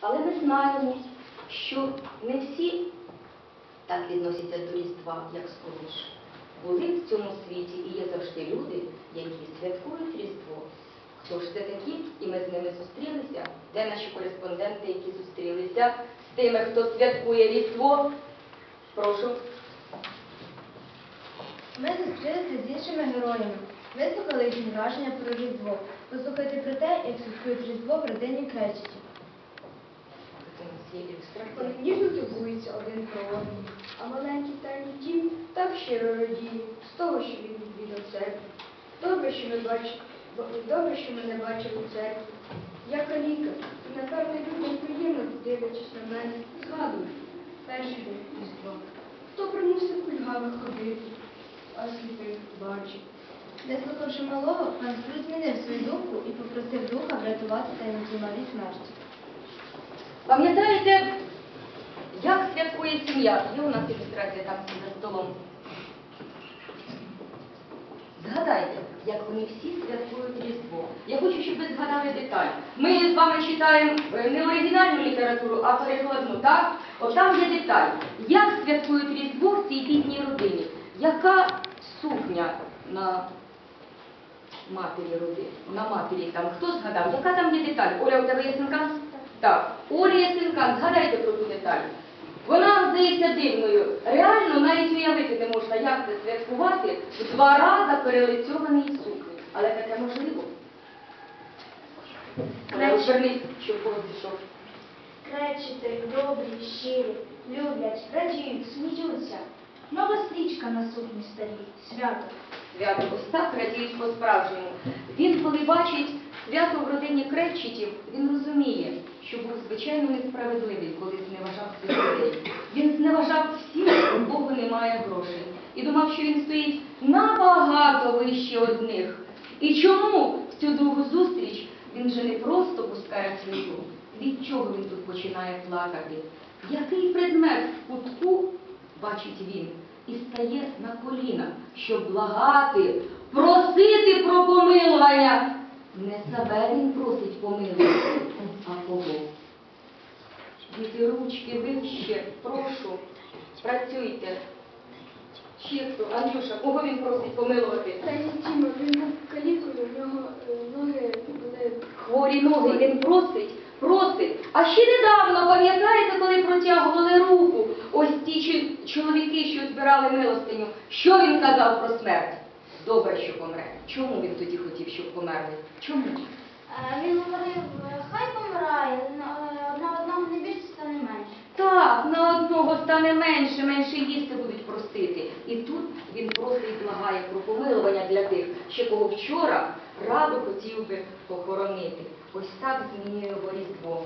Але ми знаємо, що не всі так відносяться до Різдва, як скоріш. Були в цьому світі і є завжди люди, які святкують Різдво. Хто ж це такі? І ми з ними зустрілися. Де наші кореспонденти, які зустрілися з тими, хто святкує Різдво? Прошу. Ми зустрілися з іншими героями, вислухали їхні враження про Різдво. Послухайте про те, як святкують Різдво в родині Кречетів. Нас. Вони ніжно турбуються один про одного, а маленький тайний дім так щиро радіє з того, що він відвідав церкву. Добре, що ми бачимо, добре, що ми не бачили церкву. Я каліка, і напевно людям приємно, дивлячись на мене, згадую перший день Різдва. Хто примусив кульгавих ходити, а сліпих бачив. Вислухавши малого, пан Скрут змінив свою думку і попросив духа врятувати таємницю Марії смерті. Пам'ятаєте, як святкує сім'я? Є у нас ілюстрація там за столом. Згадайте, як вони всі святкують Різдво. Я хочу, щоб ви згадали деталь. Ми з вами читаємо е, не оригінальну літературу, а перекладну, так? От там є деталь. Як святкують Різдво в цій бідній родині? Яка сукня на матері родини? На матері там. Хто згадав? Яка там є деталь? Оля, у тебе є синкан? Так. Оля є. Згадайте про ту деталь. Вона здається дивною. Реально навіть уявити не можна, як це святкувати в два рази перелицьований сукні. Але таке можливо. Але розвернись, щоб було пішов. Кречити, добрі, щирі, люблять, радіють, сміються. Нова стрічка на сукні старій, свято. Свято ось так радіють по-справжньому. Він, коли бачить свято в родині Кречетів, він розуміє, що був звичайно несправедливий, коли зневажав цих людей. Він зневажав всіх, у кого немає грошей. І думав, що він стоїть набагато вище одних. І чому в цю другу зустріч він же не просто пускає сльозу? Від чого він тут починає плакати? Який предмет в кутку бачить він і стає на коліна, щоб благати, просити про помилування. Не себе він просить помилування, а кого? Діти ручки вище, прошу, працюйте. Хто? Андрюша, кого він просить помилувати? Тайний Тіма, він був калікою, в нього е, ноги були Хворі ноги, він просить, просить. А ще недавно, пам'ятаєте, коли протягували руку, ось ті чоловіки, що збирали милостиню, що він казав про смерть? Добре, що помре. Чому він тоді хотів, щоб померли? Чому? Е, Він говорив, е, хай помирає, на е, на одного не більше стане менше. Так, на одного стане менше, менше їсти будуть просити. І тут він просить благає про помилування для тих, ще кого вчора радо хотів би похоронити. Ось так змінює його різдво.